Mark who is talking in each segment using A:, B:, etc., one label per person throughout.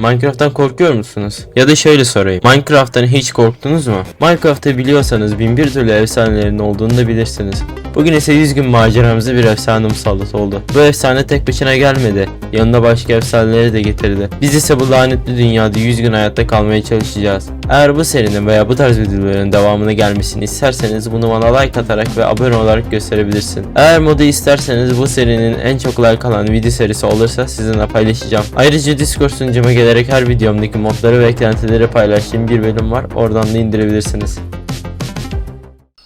A: Minecraft'tan korkuyor musunuz? Ya da şöyle sorayım. Minecraft'tan hiç korktunuz mu? Minecraft'ı biliyorsanız bin bir türlü efsanelerin olduğunu da bilirsiniz. Bugün ise 100 gün maceramızı bir efsane musallat oldu. Bu efsane tek başına gelmedi. Yanında başka efsaneleri de getirdi. Biz ise bu lanetli dünyada 100 gün hayatta kalmaya çalışacağız. Eğer bu serinin veya bu tarz videoların devamını gelmesini isterseniz bunu bana like atarak ve abone olarak gösterebilirsin. Eğer modu isterseniz bu serinin en çok like alan video serisi olursa sizinle paylaşacağım. Ayrıca Discord sunucuma gelerek her videomdaki modları ve eklentileri paylaştığım bir bölüm var. Oradan da indirebilirsiniz.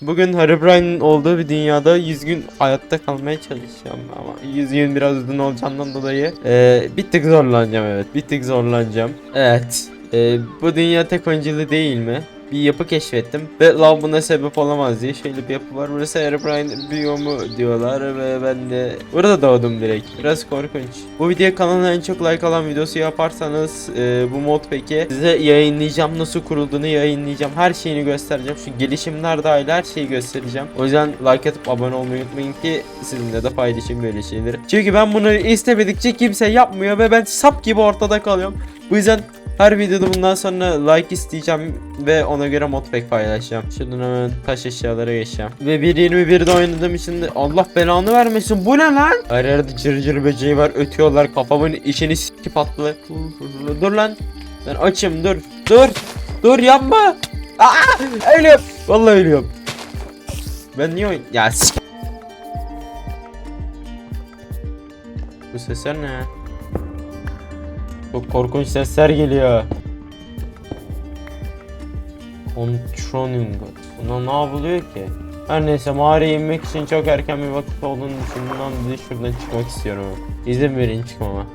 A: Bugün Herobrine'in olduğu bir dünyada 100 gün hayatta kalmaya çalışacağım ama 100 gün biraz uzun olacağından dolayı eee bir tık zorlanacağım evet bir tık zorlanacağım. Evet eee, bu dünya tek oyunculu değil mi? Bir yapı keşfettim ve lav buna sebep olamaz diye şöyle bir yapı var. Burası Herobrine biyomu diyorlar ve ben de burada doğdum direkt. Biraz korkunç. Bu videoya kanalına en çok like alan videosu yaparsanız eee, bu mod peki size yayınlayacağım. Nasıl kurulduğunu yayınlayacağım. Her şeyini göstereceğim. Şu gelişimler dahil her şeyi göstereceğim. O yüzden like atıp abone olmayı unutmayın ki sizinle de paylaşayım böyle şeyleri. Çünkü ben bunu istemedikçe kimse yapmıyor ve ben sap gibi ortada kalıyorum. Bu yüzden her videoda bundan sonra like isteyeceğim ve ona göre modpack paylaşacağım. Şuradan hemen taş eşyalara geçeceğim. Ve 1.21'de oynadığım için de Allah belanı vermesin. Bu ne lan? Her yerde cır cır böceği var ötüyorlar kafamın içini sikip atlı. Dur lan. Ben açım dur. Dur. Dur yapma. Aa, ölüyorum. Vallahi ölüyorum. Ben niye oyun... Ya s- Bu sesler ne? Çok korkunç sesler geliyor. Controning. Buna ne yapılıyor ki? Her neyse mağaraya inmek için çok erken bir vakit olduğunu düşündüğümden dolayı şuradan çıkmak istiyorum. İzin verin çıkmama.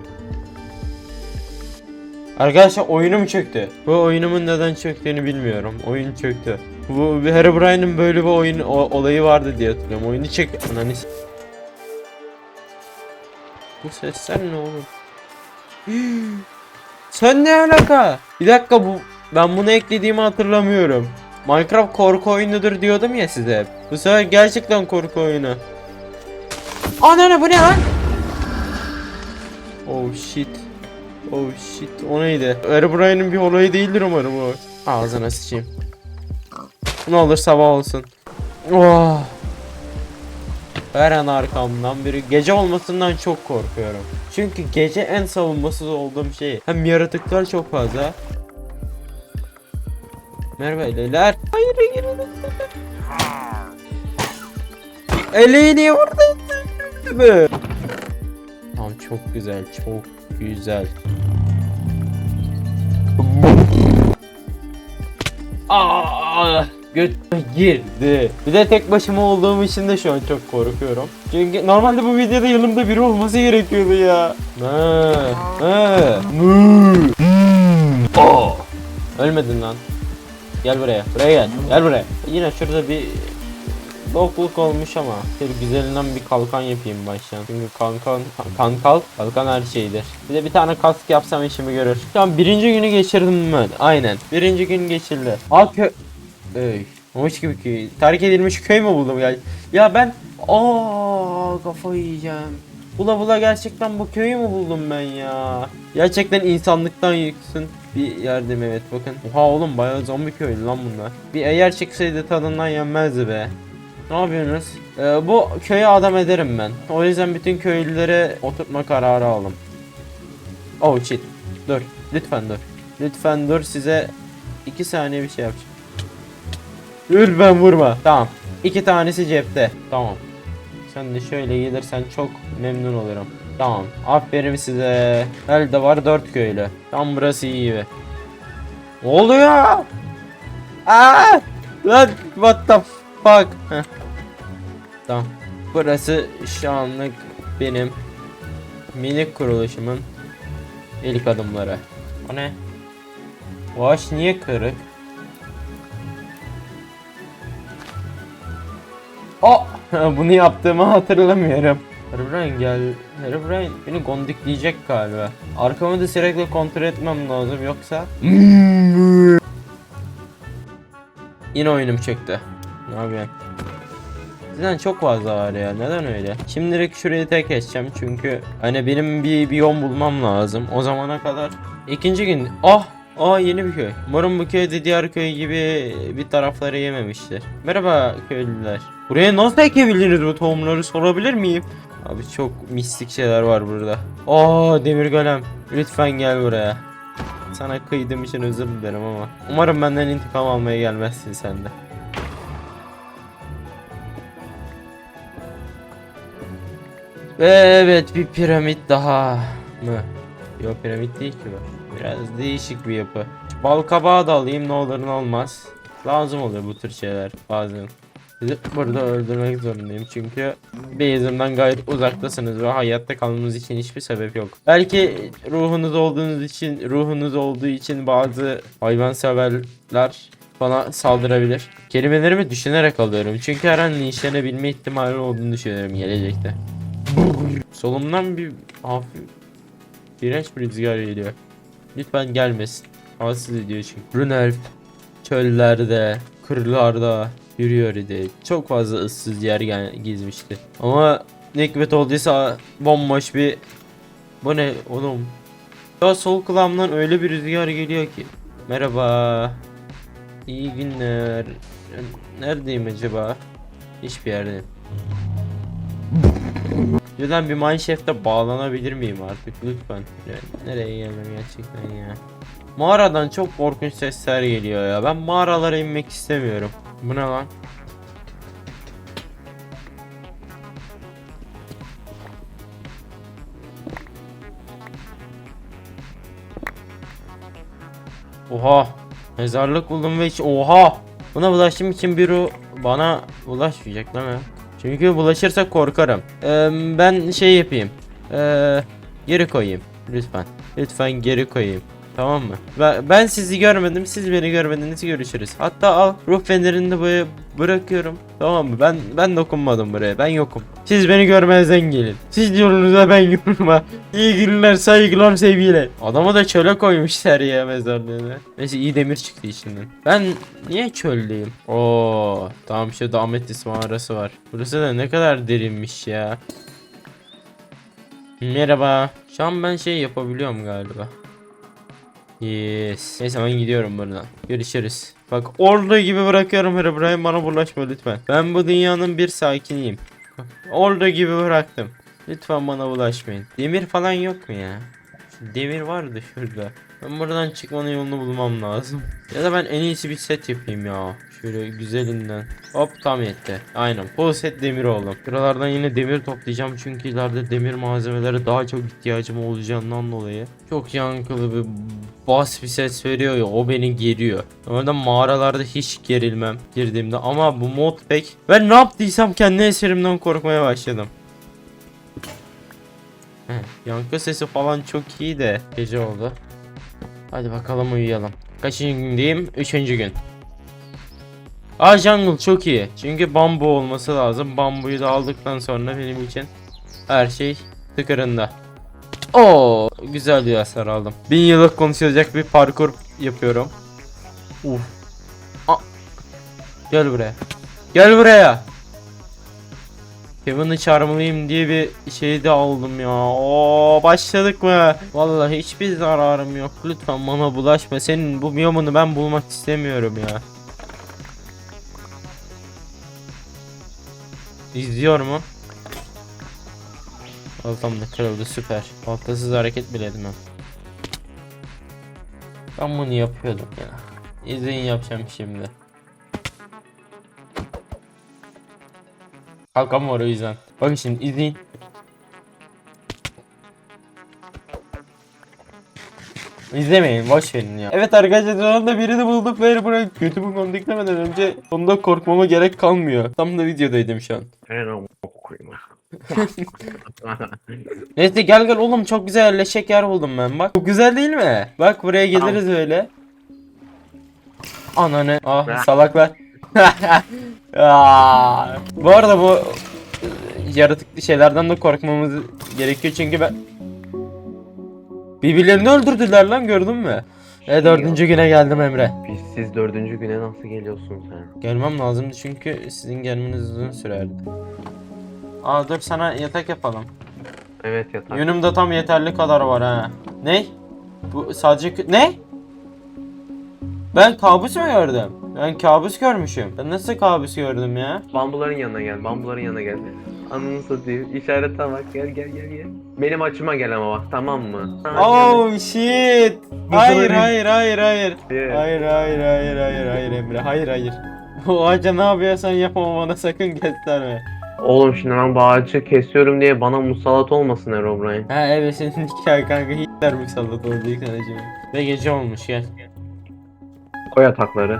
A: Arkadaşlar oyunum çöktü. Bu oyunumun neden çöktüğünü bilmiyorum. Oyun çöktü. Bu bir Herobrine'in böyle bir oyun o- olayı vardı diye hatırlıyorum. Oyunu çek... Ananı Bu sesler ne oğlum? Sen ne alaka? Bir dakika bu ben bunu eklediğimi hatırlamıyorum. Minecraft korku oyunudur diyordum ya size. Bu sefer gerçekten korku oyunu. Anana bu ne lan? Oh shit. Oh shit. O neydi? Herobrine'in bir olayı değildir umarım o. Ağzına sıçayım. Ne olur sabah olsun. Oh. Her an arkamdan biri gece olmasından çok korkuyorum. Çünkü gece en savunmasız olduğum şey. Hem yaratıklar çok fazla. Merhaba eleler. Hayır hayır. Eleği niye vurdun? Tamam çok güzel çok güzel. Aa, göt girdi. Bir de tek başıma olduğum için de şu an çok korkuyorum. Çünkü normalde bu videoda yanımda biri olması gerekiyordu ya. Ha, ha. Mı. Aa. Ölmedin lan. Gel buraya. Buraya gel. Gel buraya. Yine şurada bir bokluk olmuş ama şöyle güzelinden bir kalkan yapayım baştan. Çünkü kankan kankal kalkan her şeydir. Bir de bir tane kask yapsam işimi görür. An birinci günü geçirdim ben. Aynen. Birinci gün geçildi. Aa kö... Ey. Hoş gibi köy. Terk edilmiş köy mü buldum ya? Ya ben... Aa kafayı yiyeceğim. Bula bula gerçekten bu köyü mü buldum ben ya? Gerçekten insanlıktan yüksün bir yerdim evet bakın. Oha oğlum bayağı zombi köylü lan bunlar. Bir eğer çıksaydı tadından yenmezdi be. Ne yapıyorsunuz? Ee, bu köye adam ederim ben. O yüzden bütün köylülere oturtma kararı aldım. Oh shit. Dur. Lütfen dur. Lütfen dur size iki saniye bir şey yapacağım. Lütfen vurma. Tamam. İki tanesi cepte. Tamam. Sen de şöyle gelirsen çok memnun olurum. Tamam. Aferin size. Elde var dört köylü. Tam burası iyi gibi. Ne oluyor? Aa! Lan what the fuck? Tamam. Burası şu anlık benim minik kuruluşumun ilk adımları. O ne? Bu niye kırık? O bunu yaptığımı hatırlamıyorum. Herobrine gel. Herobrine beni gondikleyecek galiba. Arkamı da sürekli kontrol etmem lazım yoksa. Yine oyunum çöktü. Ne yapayım? Cidden çok fazla var ya. Neden öyle? Şimdilik şurayı tek geçeceğim çünkü hani benim bir biyom bulmam lazım. O zamana kadar ikinci gün ah Aa yeni bir köy. Umarım bu köy de diğer köy gibi bir tarafları yememiştir. Merhaba köylüler. Buraya nasıl ekebiliriz bu tohumları sorabilir miyim? Abi çok mistik şeyler var burada. Aa demir golem. Lütfen gel buraya. Sana kıydığım için özür dilerim ama. Umarım benden intikam almaya gelmezsin sen de. Ve evet bir piramit daha mı? Yok piramit değil ki bu. Biraz değişik bir yapı. Bal kabağı da alayım ne olur ne olmaz. Lazım oluyor bu tür şeyler bazen. Sizi burada öldürmek zorundayım çünkü base'imden gayet uzaktasınız ve hayatta kalmanız için hiçbir sebep yok. Belki ruhunuz olduğunuz için, ruhunuz olduğu için bazı hayvanseverler bana saldırabilir. Kelimelerimi düşünerek alıyorum çünkü her an linçlenebilme ihtimali olduğunu düşünüyorum gelecekte. Solumdan bir hafif iğrenç bir rüzgar geliyor. Lütfen gelmesin. Rahatsız ediyor çünkü. Brunelf çöllerde, kırlarda yürüyor idi. Çok fazla ıssız yer gezmişti. Ama ne hikmet olduysa bomboş bir... Bu ne oğlum? Ya sol kulağımdan öyle bir rüzgar geliyor ki. Merhaba. İyi günler. Neredeyim acaba? Hiçbir yerdeyim. Lütfen bir mineshaft'e bağlanabilir miyim artık lütfen. Nereye gelmem gerçekten ya. Mağaradan çok korkunç sesler geliyor ya. Ben mağaralara inmek istemiyorum. Bu ne lan? Oha. Mezarlık buldum ve hiç oha. Buna bulaştığım için biri bana bulaşmayacak değil mi? Çünkü bulaşırsa korkarım. Ee, ben şey yapayım. Ee, geri koyayım. Lütfen. Lütfen geri koyayım. Tamam mı? Ben, ben sizi görmedim. Siz beni görmediniz. Görüşürüz. Hatta al ruh fenerini de buraya bırakıyorum. Tamam mı? Ben ben dokunmadım buraya. Ben yokum. Siz beni görmezden gelin. Siz yolunuza ben yoluma. İyi günler, saygılar, sevgiler. Adamı da çöle koymuşlar ya mezarlığına. Neyse iyi demir çıktı içinden. Ben niye çöldeyim? Oo, tamam şurada Ametis mağarası var. Burası da ne kadar derinmiş ya. Merhaba. Şu an ben şey yapabiliyorum galiba. Yes. Neyse ben gidiyorum buradan. Görüşürüz. Bak orada gibi bırakıyorum Herobrine bana bulaşma lütfen. Ben bu dünyanın bir sakiniyim. Orada gibi bıraktım. Lütfen bana bulaşmayın. Demir falan yok mu ya? Demir vardı şurada. Ben buradan çıkmanın yolunu bulmam lazım. Ya da ben en iyisi bir set yapayım ya. Şöyle güzelinden. Hop tam yetti. Aynen. Full set demir oldum. Buralardan yine demir toplayacağım çünkü ileride demir malzemelere daha çok ihtiyacım olacağından dolayı. Çok yankılı bir bas bir ses veriyor ya o beni geriyor. Normalde mağaralarda hiç gerilmem girdiğimde ama bu mod pek ben ne yaptıysam kendi eserimden korkmaya başladım. Heh, yankı sesi falan çok iyi de gece oldu. Hadi bakalım uyuyalım. Kaçıncı gündeyim? Üçüncü gün. Aa jungle çok iyi. Çünkü bambu olması lazım. Bambuyu da aldıktan sonra benim için her şey tıkırında. Oo, güzel bir hasar aldım. Bin yıllık konuşulacak bir parkur yapıyorum. Uf. Aa. Gel buraya. Gel buraya. Kevin'i çarmılayım diye bir şey de aldım ya. Oo başladık mı? Vallahi hiçbir zararım yok. Lütfen bana bulaşma. Senin bu biyomunu ben bulmak istemiyorum ya. İzliyor mu? Baltam da kırıldı süper. Baltasız hareket bile etmem. Ben bunu yapıyordum ya. İzleyin yapacağım şimdi. Kalkamam o yüzden. Bakın şimdi izleyin. İzlemeyin boş verin ya. Evet arkadaşlar sonunda birini bulduk ve buraya götümü kondiklemeden önce sonunda korkmama gerek kalmıyor. Tam da videodaydım şu an. Neyse gel gel oğlum çok güzel leşek yer buldum ben bak. Çok güzel değil mi? Bak buraya geliriz öyle. Ananı. Ah salaklar. Bu arada bu yaratıklı şeylerden de korkmamız gerekiyor çünkü ben Birbirlerini öldürdüler lan gördün mü? Ve dördüncü güne geldim Emre.
B: Biz siz dördüncü güne nasıl geliyorsun sen?
A: Gelmem lazımdı çünkü sizin gelmeniz uzun sürerdi. Aa dur sana yatak yapalım.
B: Evet yatak.
A: Yönümde tam yeterli kadar var ha. Ne? Bu sadece ne? Ben kabus mu gördüm? Ben kabus görmüşüm. Ben nasıl kabus gördüm ya?
B: Bambuların yanına gel. Bambuların yanına gel. Anını satayım. İşarete bak. Gel gel gel gel. Benim açıma gel ama bak tamam mı?
A: Oh shit. Hayır hayır hayır hayır.
B: Yeah.
A: Hayır hayır hayır hayır hayır Emre hayır hayır. Bu ağaca ne yapıyorsan yapma bana sakın gösterme.
B: Oğlum şimdi ben bu ağacı kesiyorum diye bana musallat olmasın Herobrine.
A: Ha evet senin hikaye kanka Hitler musallat oldu ilk. Ve gece olmuş gel.
B: Koy yatakları.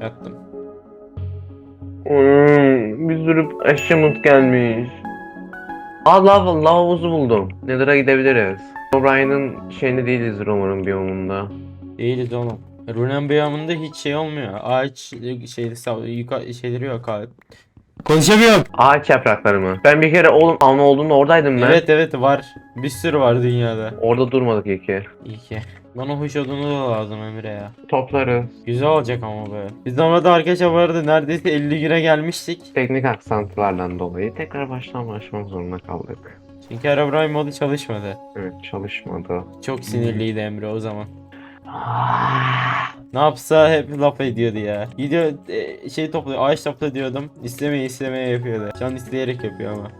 A: Yattım.
B: Hmm, bir sürü achievement gelmiş. Aa lav, lav havuzu buldum. Nether'a gidebiliriz. Herobrine'ın şeyini değiliz umarım biyomunda.
A: Değiliz oğlum. Runen biyomunda hiç şey olmuyor. Ağaç şeyli sav yukarı şeyleri yok abi. Konuşamıyorum.
B: Ağaç yaprakları mı? Ben bir kere oğlum avna olduğunda oradaydım ben.
A: Evet evet var. Bir sürü var dünyada.
B: Orada durmadık iyi ki.
A: İyi ki. Bana hoş odunu da lazım Emre ya.
B: Toplarız.
A: Güzel olacak ama böyle. Biz normalde arkadaşlar bu arada neredeyse 50 güne gelmiştik.
B: Teknik aksantılardan dolayı tekrar baştan başlamak zorunda kaldık.
A: Çünkü Herobrine modu çalışmadı.
B: Evet çalışmadı.
A: Çok sinirliydi Emre o zaman. Ne yapsa hep laf ediyordu ya. Gidiyor e, şey topluyor, ağaç topla diyordum. İstemeye istemeye yapıyordu. Şu an isteyerek yapıyor ama.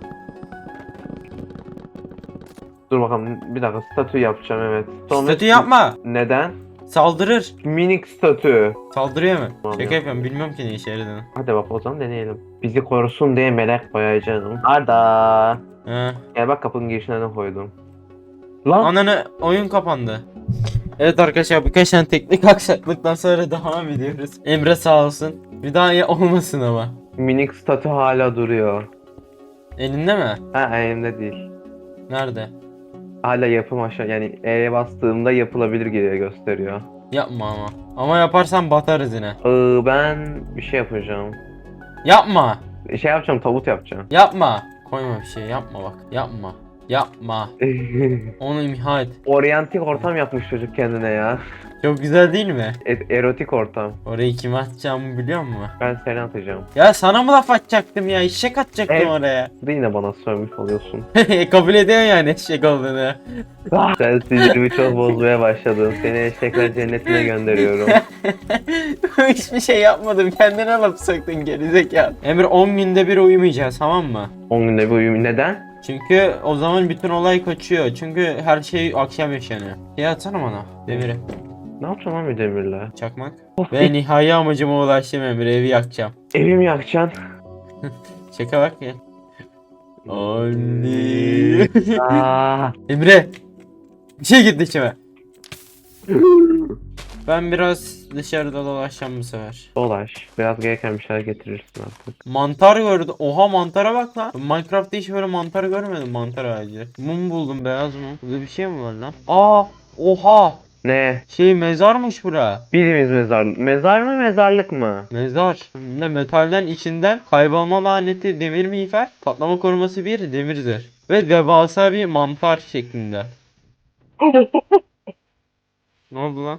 B: Dur bakalım bir dakika statü yapacağım evet. Sonra-
A: Statü yapma.
B: Neden?
A: Saldırır.
B: Minik statü.
A: Saldırıyor mu?
B: Tamam,
A: Şaka
B: ya.
A: yapıyorum. Bilmiyorum ki ne işe yaradığını.
B: Hadi bak o zaman deneyelim. Bizi korusun diye melek koyacağım. Arda.
A: Ha.
B: Gel bak kapının girişine ne koydum. Lan.
A: Ananı oyun kapandı. Evet arkadaşlar birkaç tane teknik aksaklıktan sonra devam ediyoruz. Emre sağ olsun. Bir daha ya olmasın ama.
B: Minik statü hala duruyor.
A: Elinde mi?
B: Ha elimde değil.
A: Nerede?
B: Hala yapım aşağı yani E'ye bastığımda yapılabilir gibi gösteriyor.
A: Yapma ama. Ama yaparsan batarız yine.
B: Ee, ben bir şey yapacağım.
A: Yapma.
B: Şey yapacağım tavut yapacağım.
A: Yapma. Koyma bir şey yapma bak. Yapma. Yapma. Onu imha et.
B: Oryantik ortam yapmış çocuk kendine ya.
A: Çok güzel değil mi?
B: E- erotik ortam.
A: Orayı kime atacağımı biliyor musun?
B: Ben seni atacağım.
A: Ya sana mı laf atacaktım ya? Eşek atacaktım
B: Evet.
A: oraya.
B: Yine bana sövmüş oluyorsun.
A: Kabul ediyor yani eşek olduğunu.
B: Sen sinirimi çok bozmaya başladın. Seni eşekler cennetine gönderiyorum.
A: Hiçbir şey yapmadım. Kendine laf soktun gerizekalı. Emir 10 günde bir uyumayacağız tamam mı?
B: 10 günde bir uyum. Neden?
A: Çünkü o zaman bütün olay kaçıyor. Çünkü her şey akşam yaşanıyor. Şey atsana bana Demir'i.
B: Ne yapacağım lan bir demirle?
A: Çakmak. Ve nihai amacıma ulaştım Emir. Evi yakacağım.
B: Evimi yakacaksın.
A: Şaka bak ya. Anne.
B: Aa,
A: Emre. Bir şey gitti içime. Ben biraz dışarıda dolaşacağım bu sefer.
B: dolaş. Biraz gereken bir şeyler getirirsin artık.
A: Mantar gördüm. Oha mantara bak lan. Minecraft'ta hiç böyle mantar görmedim mantar ağacı. Mum buldum beyaz mum. Burada bir şey mi var lan? Aa! Oha!
B: Ne?
A: Şey mezarmış bura.
B: Bildiğimiz mezar. Mezar mı mezarlık mı?
A: Mezar. Ne metalden içinden kaybolma laneti demir miğfer, patlama koruması bir demirdir. Ve devasa bir mantar şeklinde. ne oldu lan?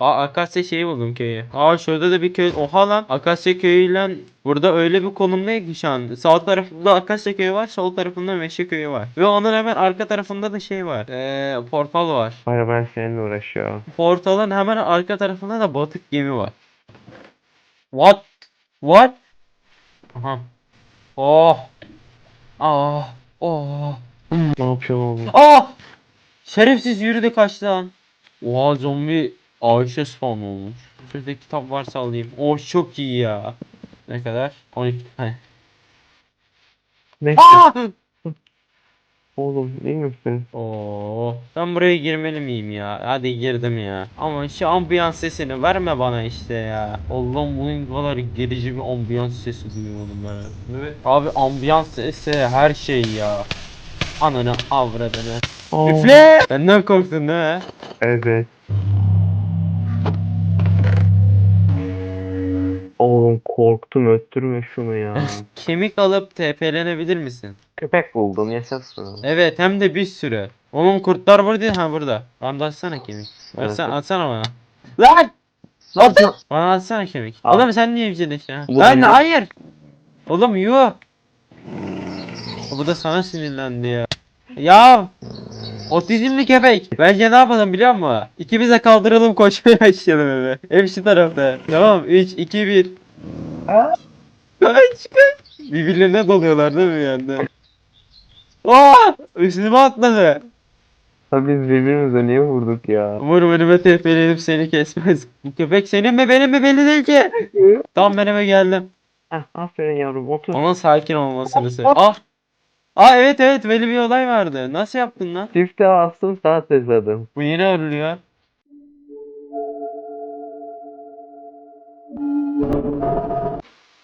A: Aa Akasya şeyi buldum köyü. Aa şurada da bir köy. Oha lan. Akasya köyüyle burada öyle bir konumdayız ki şu an. Sağ tarafında Akasya köyü var. Sol tarafında Meşe köyü var. Ve onun hemen arka tarafında da şey var. Eee portal var.
B: Hayır ben seninle uğraşıyor.
A: Portalın hemen arka tarafında da batık gemi var. What? What? Aha. Oh. Ah. Oh.
B: Ne yapıyorsun oğlum?
A: Ah! Şerefsiz yürüdü kaçtı lan. Oha zombi ağaçta spawn olmuş. Şurada kitap varsa alayım. Oh çok iyi ya. Ne kadar? 12 tane. Ah!
B: Oğlum iyi misin?
A: Oo. Ben buraya girmeli miyim ya? Hadi girdim ya. Ama şu ambiyans sesini verme bana işte ya. Allah'ım bunun kadar gerici bir ambiyans sesi duyuyorum ben. Evet. Abi ambiyans sesi her şey ya. Ananı avradını.
B: Aa,
A: Üfle! Benden korktun değil mi?
B: Evet. Oğlum korktum öttürme şunu ya.
A: Kemik alıp TP'lenebilir misin?
B: Köpek buldum yaşasın.
A: Evet hem de bir sürü. Oğlum kurtlar burada ha burada. Bana da atsana kemik.
B: Evet.
A: Atsana, atsana bana. Lan!
B: Yapıyorsun?
A: Bana atsana kemik.
B: Al.
A: Oğlum sen niye evcileştin ha? Lan
B: benim-
A: hayır! Oğlum yuh! Bu da sana sinirlendi ya. Ya! Otizmli köpek. Bence ne yapalım biliyor musun? İkimiz de kaldıralım koşmaya başlayalım eve. Ev şu tarafta. Tamam 3, 2, 1. Kaç kaç. Birbirlerine doluyorlar değil mi anda? Aa! Üstüme atladı.
B: Ha biz birbirimize niye vurduk ya?
A: Umarım önüme tepelerim seni kesmez. Bu köpek senin mi benim mi belli değil ki. Tamam ben eve geldim.
B: Heh, aferin yavrum otur.
A: Ona sakin olmasını söyle. Ah! Aa evet evet böyle bir olay vardı. Nasıl yaptın lan?
B: Çifte bastım saat tıkladım.
A: Bu yeni örülüyor.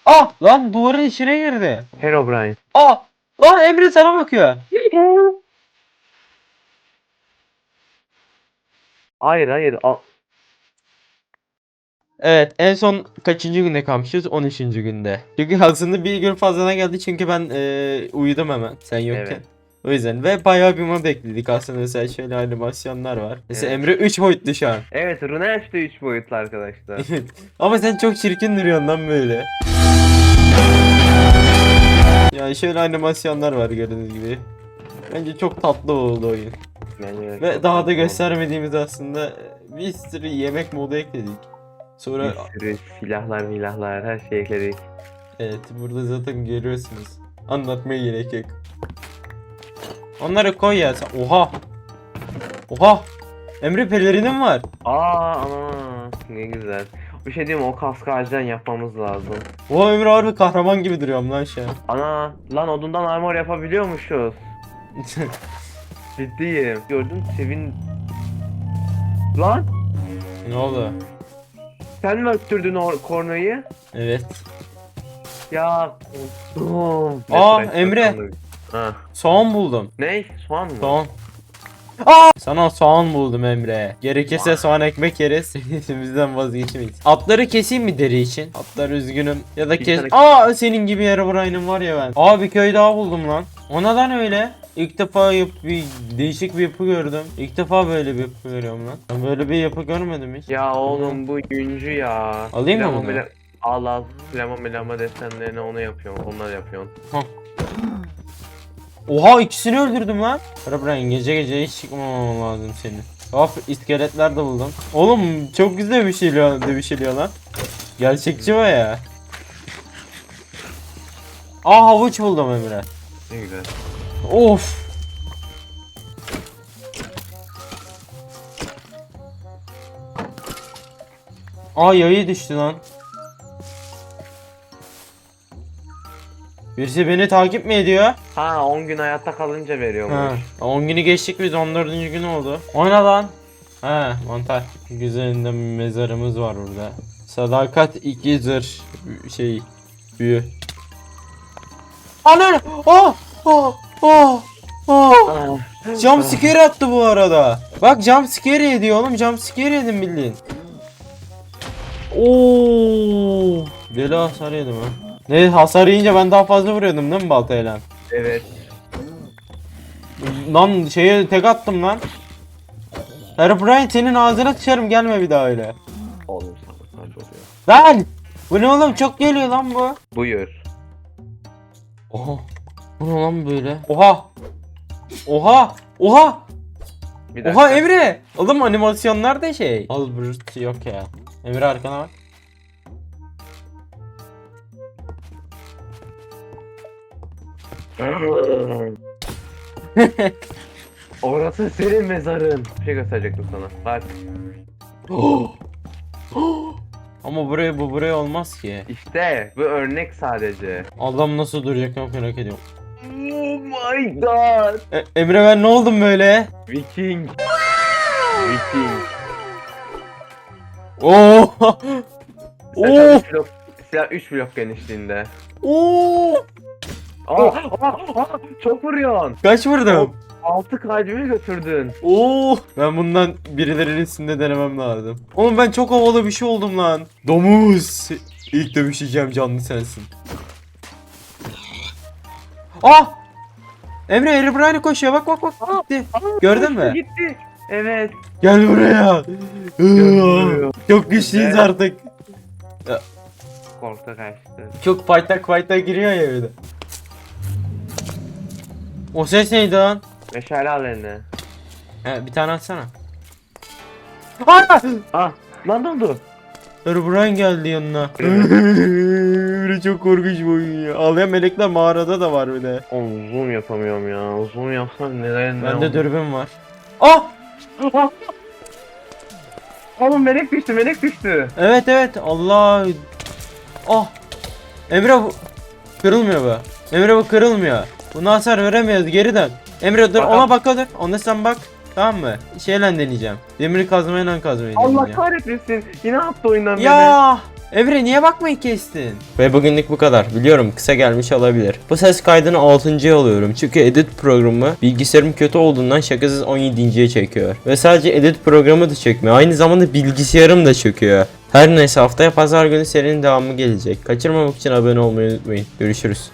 A: Ah! Lan duvarın içine girdi.
B: Herobrine.
A: Ah! Lan Emre sana bakıyor.
B: Hayır hayır. Al.
A: Evet en son kaçıncı günde kalmışız? 13. günde. Çünkü aslında bir gün fazlana geldi çünkü ben eee, uyudum hemen sen yokken.
B: Evet.
A: O yüzden ve bayağı bir mod ekledik aslında mesela şöyle animasyonlar var. Mesela
B: Evet.
A: Emre 3 boyutlu şu an.
B: Evet Runeş de 3 boyutlu arkadaşlar.
A: Evet. Ama sen çok çirkin duruyorsun lan böyle. Yani şöyle animasyonlar var gördüğünüz gibi. Bence çok tatlı oldu oyun.
B: Yani
A: Ve daha da göstermediğimiz aslında bir sürü yemek modu ekledik. Sonra.
B: Bir sürü silahlar milahlar her şeyi ekledik.
A: evet burada zaten görüyorsunuz. Anlatmaya gerek yok. Onları koy ya sen. Oha. Oha. Emre pelerinin var.
B: Aa ana ne güzel. Bir şey diyeyim mi? o kaskı acilen yapmamız lazım.
A: Oha Emre harbi kahraman gibi duruyorum lan şu an.
B: Ana lan odundan armor yapabiliyormuşuz. Ciddiyim. Gördün Sevin. Lan
A: ne oldu?
B: Sen mi öttürdün o kornayı?
A: Evet.
B: Ya korktum.
A: Aa, Emre.
B: Ha.
A: Soğan buldum.
B: Ne? Soğan mı?
A: Soğan. Aa! Sana soğan buldum Emre. Gerekirse soğan ekmek yeriz. Bizden vazgeçmeyiz. Atları keseyim mi deri için? Atlar üzgünüm. Ya da
B: Bir
A: kes.
B: tane-
A: Aa senin gibi Herobrine'im var ya ben. Aa bir köy daha buldum lan. O neden öyle? İlk defa yap bir değişik bir yapı gördüm. İlk defa böyle bir yapı görüyorum lan. Ben böyle bir yapı görmedim hiç.
B: Ya oğlum bu güncü ya.
A: Alayım mı
B: Flama
A: bunu?
B: mela- Al al. Flama melama desenlerini onu yapıyorum. Onlar yapıyorsun.
A: Oha ikisini öldürdüm lan. Herobrine gece gece hiç çıkmamam lazım senin. Of iskeletler de buldum. Oğlum çok güzel bir şey dövüşülüyor lan. Gerçekçi o ya. Aa havuç buldum Emre.
B: Ne güzel.
A: Of. Aa yayı düştü lan. Birisi beni takip mi ediyor?
B: Ha 10 gün hayatta kalınca veriyormuş.
A: Ha, 10 günü geçtik biz 14. gün oldu. Oyna lan. He mantar. Güzelinde mezarımız var burada. Sadakat iki zır şey büyü. Anne! Oh! Oh! Oh! Oh!
B: Ah,
A: Jump scare attı bu arada. Bak jump scare ediyor oğlum. Jump scare yedim bildiğin. Oo! Deli hasar yedim ha. Ne hasar yiyince ben daha fazla vuruyordum değil mi baltayla?
B: evet.
A: Lan şeye tek attım lan. Herobrine senin ağzına sıçarım gelme bir daha öyle.
B: Oğlum sabotaj oluyor.
A: Lan! Bu ne oğlum çok geliyor lan bu.
B: Buyur.
A: Oha. Bu ne lan böyle? Oha. Oha. Oha.
B: Bir dakika.
A: Oha Emre. Oğlum animasyonlar da şey. Albert yok ya. Emre arkana bak.
B: Orası senin mezarın. Bir şey gösterecektim sana. Bak
A: Ama buraya bu buraya olmaz ki.
B: işte bu örnek sadece.
A: Adam nasıl duracak çok merak ediyorum.
B: Oh my god.
A: E- Emre ben ne oldum böyle?
B: Viking. Viking.
A: Oo! Oo!
B: 3 blok, silah 3 blok genişliğinde.
A: Oo!
B: Aa, aa, aa, çok vuruyorsun.
A: Kaç vurdum?
B: 6 kalbimi götürdün.
A: Oo! Ben bundan birilerinin üstünde denemem lazım. Oğlum ben çok havalı bir şey oldum lan. Domuz. İlk dövüşeceğim canlı sensin. Ah! Emre Herobrine koşuyor bak bak bak gitti. Gördün mü?
B: Gitti. Evet.
A: Gel buraya. Çok güçlüyüz artık.
B: Korktu kaçtı.
A: Çok fight'ta fight'ta giriyor ya bir de. O ses neydi lan?
B: Meşale al eline.
A: He, bir tane atsana. Aa!
B: Ah. Lan ne oldu?
A: Herobrine geldi yanına. Emre çok korkunç bir oyun ya. Ağlayan melekler mağarada da var bir de.
B: Oğlum zoom yapamıyorum ya. Zoom yapsam neler ne
A: Bende
B: oldu?
A: dürbün var. Ah!
B: Ah! Oğlum melek düştü melek düştü.
A: Evet evet Allah. Ah. Emre bu kırılmıyor bu. Emre bu kırılmıyor. Buna hasar veremiyoruz geri dön. Emre dur
B: Bakalım.
A: ona bak. Ona sen bak. Tamam mı? Şeyle deneyeceğim. Demiri kazmayla kazmayı
B: Allah
A: deneyeceğim.
B: kahretmesin. Yine attı oyundan beni.
A: Ya Emre niye bakmayı kestin? Ve bugünlük bu kadar. Biliyorum kısa gelmiş olabilir. Bu ses kaydını 6. alıyorum. Çünkü edit programı bilgisayarım kötü olduğundan şakasız 17.ye çekiyor. Ve sadece edit programı da çekmiyor. Aynı zamanda bilgisayarım da çöküyor. Her neyse haftaya pazar günü serinin devamı gelecek. Kaçırmamak için abone olmayı unutmayın. Görüşürüz.